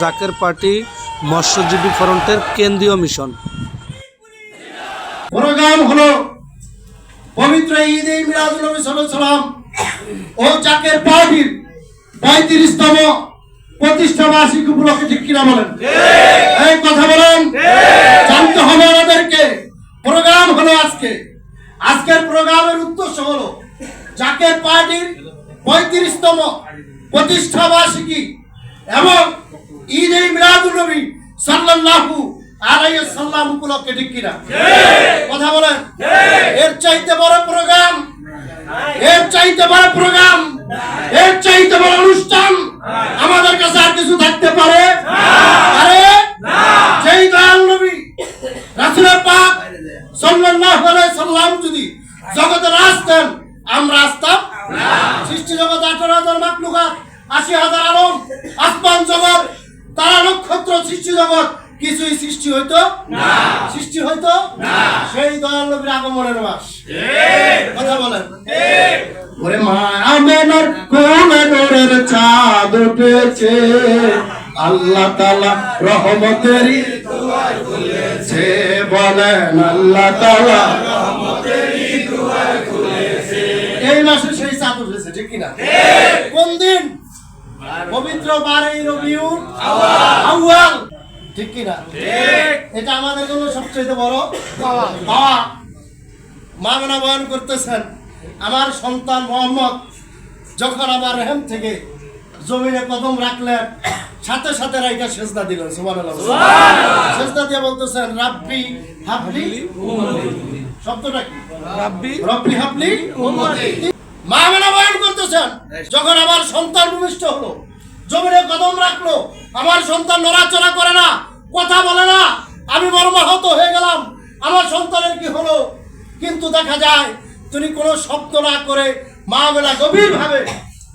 Zaker party মৎস্যজীবী ফ্রন্টের কেন্দ্রীয় মিশন। প্রোগ্রাম হলো পবিত্র মিলাদুল নবী ও পার্টির প্রতিষ্ঠা বার্ষিক উপলক্ষে ঠিক কিনা বলেন? এই কথা বলেন, জানতে হবে আমাদেরকে। প্রোগ্রাম হলো আজকে। আজকের প্রোগ্রামের উদ্দেশ্য হলো জাকের পার্টির পঁয়ত্রিশতম প্রতিষ্ঠা বার্ষিকী এবং ঈদ এ মিলাদুল নবী সাল্লাল্লাহু আলাইহি সাল্লাম উপলক্ষে ঠিক কিনা? কথা বলেন? এর চাইতে বড় প্রোগ্রাম? এর চাইতে বড় প্রোগ্রাম? এর চাইতে বড় অনুষ্ঠান? আমাদের কাছে আর কিছু থাকতে পারে? আরে? যেই দয়াল নবী রাসূলের পাক সাল্লাল্লাহু আলাইহি সাল্লাম যদি জগতে আসতেন আমরা আসতাম? সৃষ্টি জগৎ আঠারো হাজার মাকলুকাত আশি হাজার আলম আসমান জগৎ তারা নক্ষত্র সৃষ্টি জগৎ, কিছুই সৃষ্টি হইতো সৃষ্টি হইতো সেই দয়াল নবীর আগমনের মাস। কথা বলেন। ওরে মা, আমেনার কোলে নূরের চাঁদ উঠেছে। আল্লাহ তাআলা রহমতেরই দুয়ার খুলেছে। বলেন আল্লাহ তাআলা এই মাসে সেই চাঁদ উঠেছে, ঠিক কিনা? কোন দিন? পবিত্র বারে রবিউল আউয়াল। ঠিক কিনা? এটা আমাদের জন্য সবচেয়ে বড় পাওয়া। মা মেনা বয়ান করতেছেন আমার সন্তান মোহাম্মদ যখন আমার রেহেম থেকে জমিনে কদম রাখলেন সাথে সাথে রাইকা সেজদা দিলেন সুবহানাল্লাহ। সেজদা দিয়ে বলতেছেন রাব্বি হাবলি শব্দটা কি? রাব্বি রব্বি হাবলি মা মেনা বয়ান করতেছেন যখন আমার সন্তান ভূমিষ্ঠ হলো, জমিনে কদম রাখল, আমার সন্তান নড়াচড়া করে না, কথা বলে না, আমি মর্মাহত হয়ে গেলাম, আমার সন্তানের কি হলো? কিন্তু দেখা যায়, তিনি কোনো শব্দ না করে মা মেলা গভীরভাবে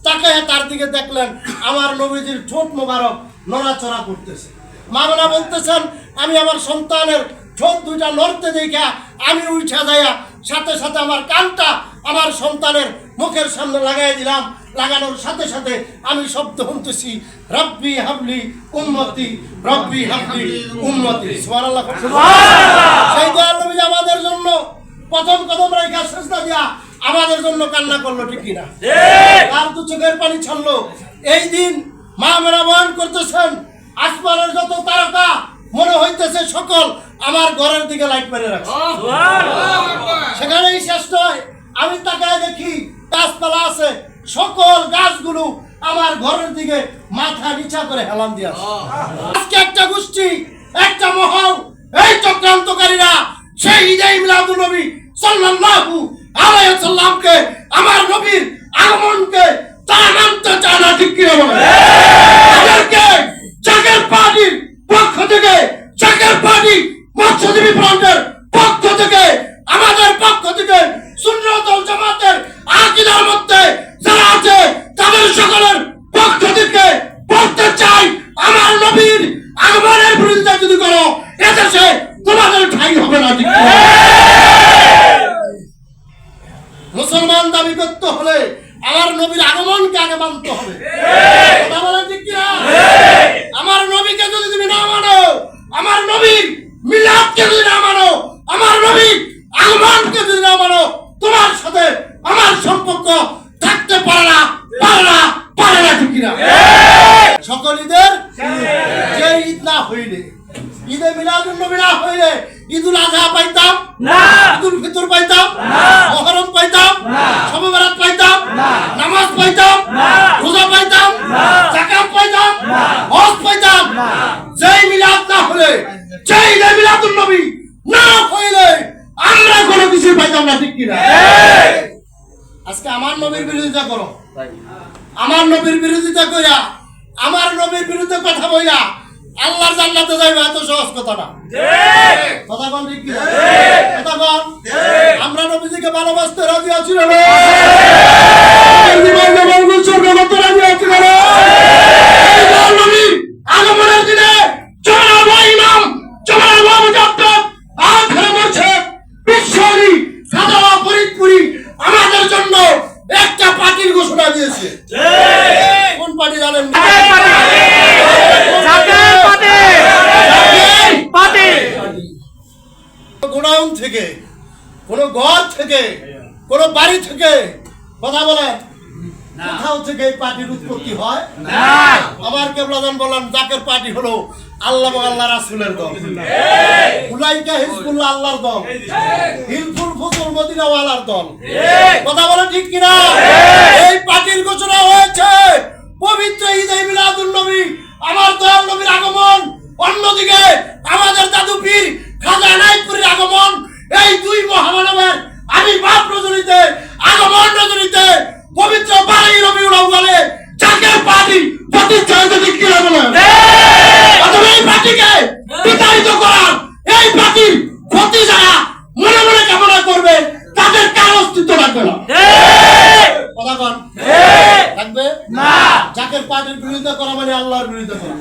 তাকে তার দিকে দেখলেন, আমার নবীজির ঠোঁট মোবারক নড়াচড়া করতেছে। মা মেলা বলতেছেন, আমি আমার সন্তানের ঠোঁট দুইটা নড়তে দেখা আমি উঠা যাইয়া সাথে সাথে আমার কানটা আমার সন্তানের মুখের সামনে লাগাই দিলাম। লাগানোর সাথে সাথে আমি শব্দ শুনতেছি রব্বি হাবলি উম্মতি রব্বি হাবলি উম্মতি। সুবহানাল্লাহ সেই দয়াল নবী আমাদের জন্য প্রথম কদম রেখা সেজদা দিয়া আমাদের জন্য কান্না করল ঠিক কিনা? তার দু চোখের পানি ছাড়লো। এই দিন মা মেরা বয়ন করতেছেন। আসমানের যত তারকা মনে হইতেছে সকল আমার ঘরের দিকে লাইট মেরে রাখছে। সেখানেই শেষ নয় আমি তাকায় দেখি গাছপালা আছে সকল গাছগুলো আমার ঘরের দিকে মাথা নিচা করে হেলান দিয়ে আজকে একটা গোষ্ঠী একটা মহল এই চক্রান্তকারীরা সেই ঈদে মিলাদুল নবী সাল্লাল্লাহু আলাইহি সাল্লামকে আমার নবীর আগমনকে তারা মানতে চায় না ঠিক কিনা বলে তাদেরকে জাগের পার্টির পক্ষ থেকে জাগের পার্টি মৎস্যজীবী ফ্রন্টের পক্ষ থেকে আমাদের পক্ষ থেকে সুন্নতল জামাতের আকিদার মধ্যে যারা আছে তাদের সকলের পক্ষ থেকে বলতে চাই আমার নবীর আগমনের বিরোধিতা যদি করো এদেশে তোমাদের ঠাই হবে না ঠিক কিনা? মুসলমান দাবি করতে হলে আমার নবীর আগমনকে আগে মানতে হবে কথা বলেন ঠিক কিনা? আমার নবীকে যদি তুমি না মানো আমার নবীর মিলাদকে যদি না মানো আমার নবীর আগমনকে যদি না মানো তোমার সাথে আমার সম্পর্ক থাকতে পারে না পারে না পারে না ঠিক কিনা? সকল ঈদের যে ঈদ না হইলে ঈদে মিলাদুল নবী না হইলে ঈদুল আজহা পাইতাম না। ঈদুল ফিতর পাইতাম না। মহরম পাইতাম না। শবে বরাত পাইতাম না। নামাজ পাইতাম না। রোজা পাইতাম না। যাকাত পাইতাম না। হজ পাইতাম না। যেই মিলাদ না হলে যেই ঈদে মিলাদুল নবী না হইলে আমরা ঠিক কিনা? আজকে আমার নবীর বিরোধিতা করো। আমার নবীর বিরোধিতা কইরা আমার নবীর বিরুদ্ধে কথা বইরা আল্লাহর জান্নাতে যাইবে এত সহজ কথা না। কথা বল ঠিক কিনা? কথা বল আমরা নবীজিকে ভালোবাসতে রাজি আছি না রে? জীবন জীবন উৎসর্গ করতে রাজি আছি না রে? এই দয়াল নবীর আগমনের দিনে জনাব ইমাম জনাব মুজাদ্দিদ আখের মুর্শিদ বিশ্বরি সাদা ফরিদপুরি আমাদের জন্য একটা পার্টির ঘোষণা দিয়েছে কোন পার্টি জানেন জাকের থেকে কোন ঘর থেকে কোন বাড়ি থেকে কথা বলে কোথাও থেকে এই পার্টির উৎপত্তি হয়? কেবলাদান বললাম জাকের পার্টি হলো আল্লাহ আল্লাহ রাসুলের দল। উলাইকা হিজবুল্লাহ আল্লাহর দল। হিলফুল ফজল মদিনা ওয়ালার দল কথা বলে ঠিক কিনা? এই পার্টির ঘোষণা হয়েছে পবিত্র ঈদে মিলাদুল নবী আমার দয়াল নবীর আগমন অন্যদিকে আমাদের দাদু পীর খাজা নাইপুরের আগমন এই দুই মহামানবের আবির্ভাব রজনীতে আগমন রজনীতে পবিত্র বারোই রবিউল আউয়ালে জাকের পার্টি প্রতিষ্ঠা হয়েছে ঠিক না। অথবা এই পার্টিকে বিতাড়িত করার এই পার্টির ক্ষতি যারা মনে মনে কামনা করবে তাদের কার অস্তিত্ব থাকবে না? থাকবে? না! যাকে পার্টির বিরোধিতা করা মানে আল্লাহর বিরোধিতা করা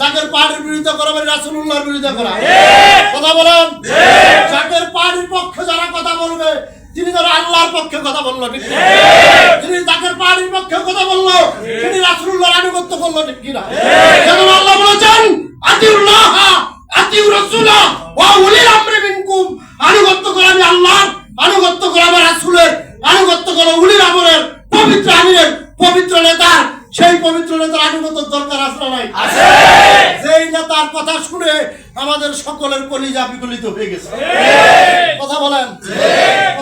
জাকের পার্টির বিরোধিতা করা মানে রাসূলুল্লাহর বিরোধিতা করা কথা বলেন জাকের পার্টির পক্ষে যারা কথা বলবে তিনি ধরো আল্লাহর পক্ষে কথা বলল ঠিক তিনি জাকের পার্টির পক্ষে কথা বলল তিনি রাসূলুল্লাহর আনুগত্য করল ঠিক কিনা? যেমন আল্লাহ বলেছেন আতিউল্লাহ রাসূলা ওয়া উলিল আমরি মিনকুম। আনুগত্য করা আমি আল্লাহর আনুগত্য করা আমার রাসূলের আনুগত্য করা উলিল আমরের পবিত্র আমিরের পবিত্র নেতার সেই পবিত্র নেতার দরকার না নাই? আছে। যেই নেতার কথা শুনে আমাদের সকলের কলিজা বিগলিত হয়ে গেছে। কথা বলেন।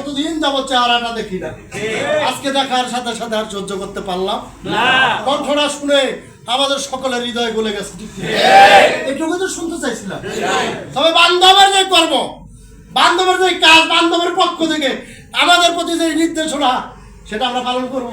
কতদিন যাব চেহারাটা দেখি না। আজকে দেখার সাথে সাথে আর সহ্য করতে পারলাম। কণ্ঠটা শুনে আমাদের সকলের হৃদয় গলে গেছে এটুকু তো শুনতে চাইছিলাম। তবে বান্ধবের যে কর্ম বান্ধবের যে কাজ বান্ধবের পক্ষ থেকে আমাদের প্রতি যে নির্দেশনা সেটা আমরা পালন করব।